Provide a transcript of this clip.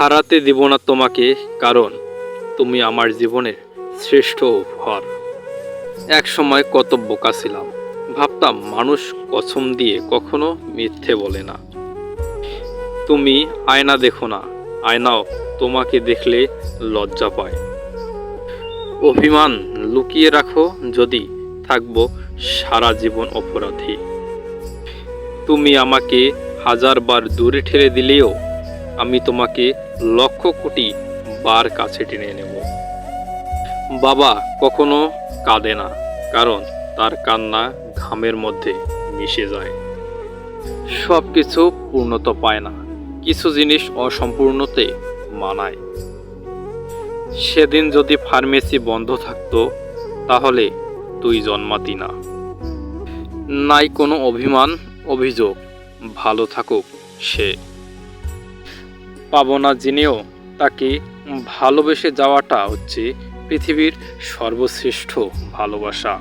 হারাতে দিব না তোমাকে, কারণ তুমি আমার জীবনের শ্রেষ্ঠ উপহার। এক সময় কত বোকা ছিলাম। ভাবতাম মানুষ কসম দিয়ে কখনো মিথ্যে বলে না। তুমি আয়না দেখো না, আয়নাও তোমাকে দেখলে লজ্জা পায়। অভিমান লুকিয়ে রাখো, যদি থাকব সারা জীবন অপরাধী। তুমি আমাকে হাজারবার দূরে ঠেলে দিলেও আমি তোমাকে লক্ষ কোটি বার কাছে টেনে নেব। বাবা কখনো কাঁদে না, কারণ তার কান্না ঘামের মধ্যে মিশে যায়। সব কিছু পূর্ণতা পায় না, কিছু জিনিস অসম্পূর্ণতে মানায়। সেদিন যদি ফার্মেসি বন্ধ থাকতো, তাহলে তুই জন্মাতি না। নাই কোনো অভিমান, অভিযোগ, ভালো থাকুক সে। পাবো না জেনেও তাকে ভালোবেসে যাওয়াটা হচ্ছে পৃথিবীর সর্বশ্রেষ্ঠ ভালোবাসা।